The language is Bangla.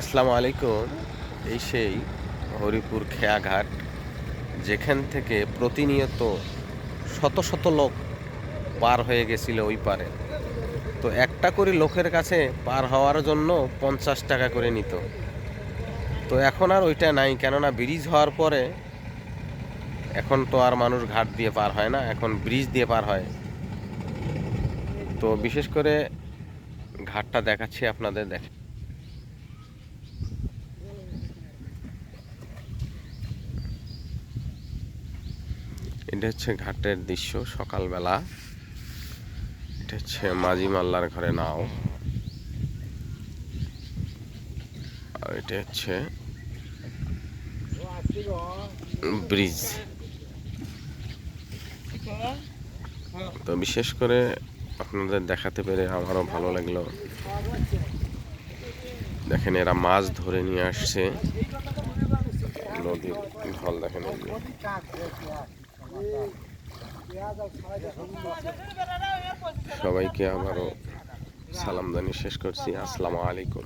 আসসালামু আলাইকুম। এই সেই হরিপুর খেয়াঘাট, যেখান থেকে প্রতিনিয়ত শত শত লোক পার হয়ে গেছিল ওই পারে। তো একটা করে লোকের কাছে পার হওয়ার জন্য পঞ্চাশ টাকা করে নিত। তো এখন আর ওইটা নাই, কেননা ব্রিজ হওয়ার পরে এখন তো আর মানুষ ঘাট দিয়ে পার হয় না, এখন ব্রিজ দিয়ে পার হয়। তো বিশেষ করে ঘাটটা দেখাচ্ছি আপনাদের দেখ। এটা হচ্ছে ঘাটের দৃশ্য, সকালবেলা। এটা হচ্ছে মাঝি মাল্লার ঘরে নাও। আর এটা হচ্ছে ব্রিজ। তো বিশেষ করে আপনাদের দেখাতে পেরে আমারও ভালো লাগল। দেখেন এরা মাছ ধরে নিয়ে আসছে। নদীর ঢল দেখেন। সবাইকে আবারও সালাম জানিয়ে শেষ করছি। আসসালামু আলাইকুম।